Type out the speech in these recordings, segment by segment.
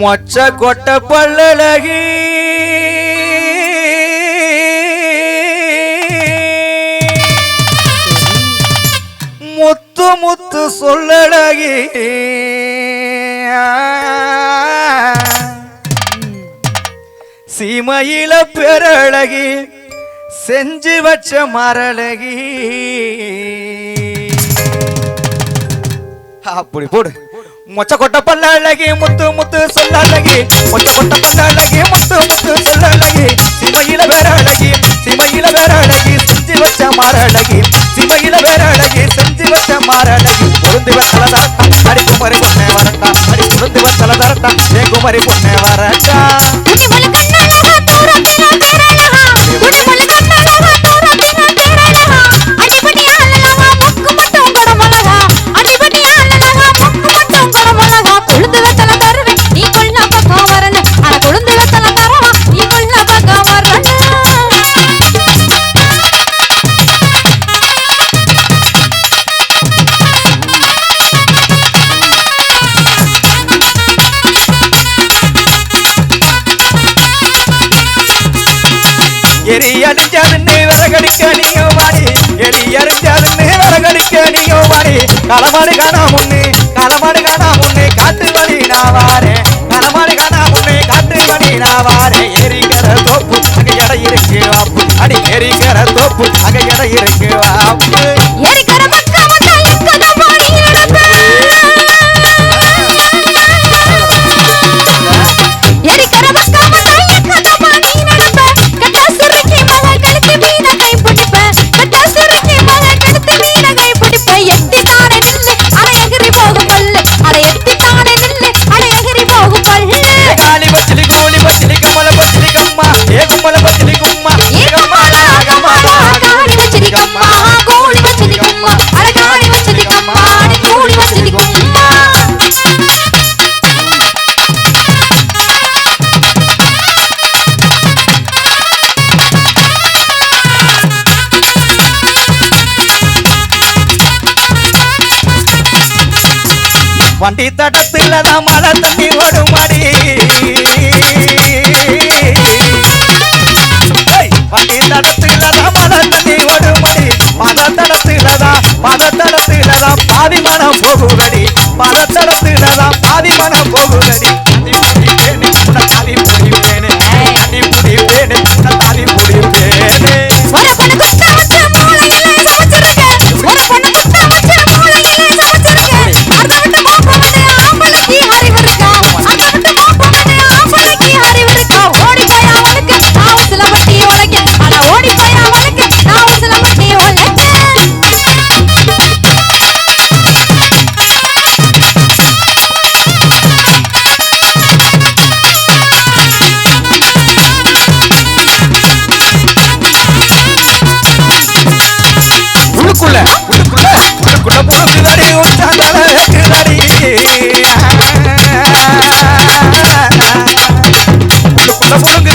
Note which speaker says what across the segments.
Speaker 1: மொச்ச கொட்ட பல்லழகி. முத்து முத்து சொல்லழகி. சீமையில பெறழகி செஞ்சு வச்ச மரழகி. அப்படி போடு. மொச்ச கொட்ட பல்ல அழகி முத்து முத்து சொல்ல அழகி மொச்ச கொட்ட பல்ல அழகி முத்து முத்து சொல்ல அழகி சிமையில வேற அழகி சிமையில வேற அழகி செஞ்சு வச்ச மாற அழகி சிமையில வேற அழகி செஞ்சு வச்ச மாற அழகி பொருந்து வச்சல தரட்டா அடி பொண்ணே வரட்டா அடி பொருந்து வச்சல தரட்டா ஏ குமரி பொண்ணே வரட்டா அடிச்சாருன்னு விறகடிக்க நீயோ வாடி. எலி அடிச்சாருன்னு விறகடிக்க நீயோ வாடி. களமாடு
Speaker 2: காணாமுன்னு
Speaker 1: வண்டி தடத்துல தான் மழை தண்ணி ஓடும் மடி வண்டி தடத்துல தான் மழை தண்ணி ஓடும் மடி பல தடத்துல தான் பல தடத்துல தான் பாதி மனம் போகுதடி. பல தடத்துல தான் பாதி மனம் போகுதடி. சொல்லுங்க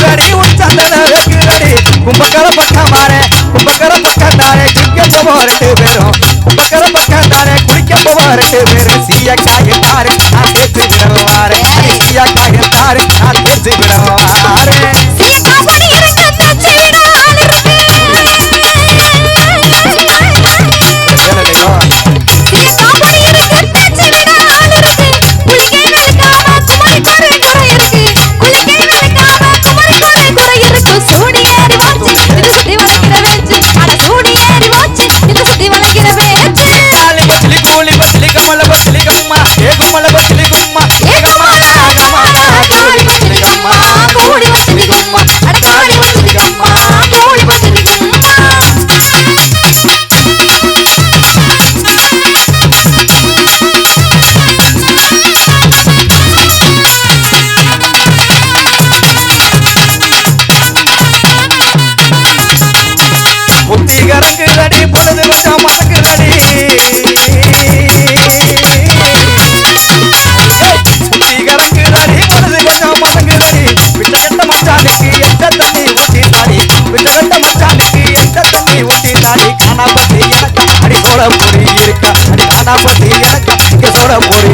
Speaker 1: அடி
Speaker 2: காணாமத்தி எனக்கு அடி
Speaker 1: கோலம்
Speaker 2: பொறி இருக்கா. அடி
Speaker 1: காணாமத்தி எனக்கு இங்க கோலம் பொறி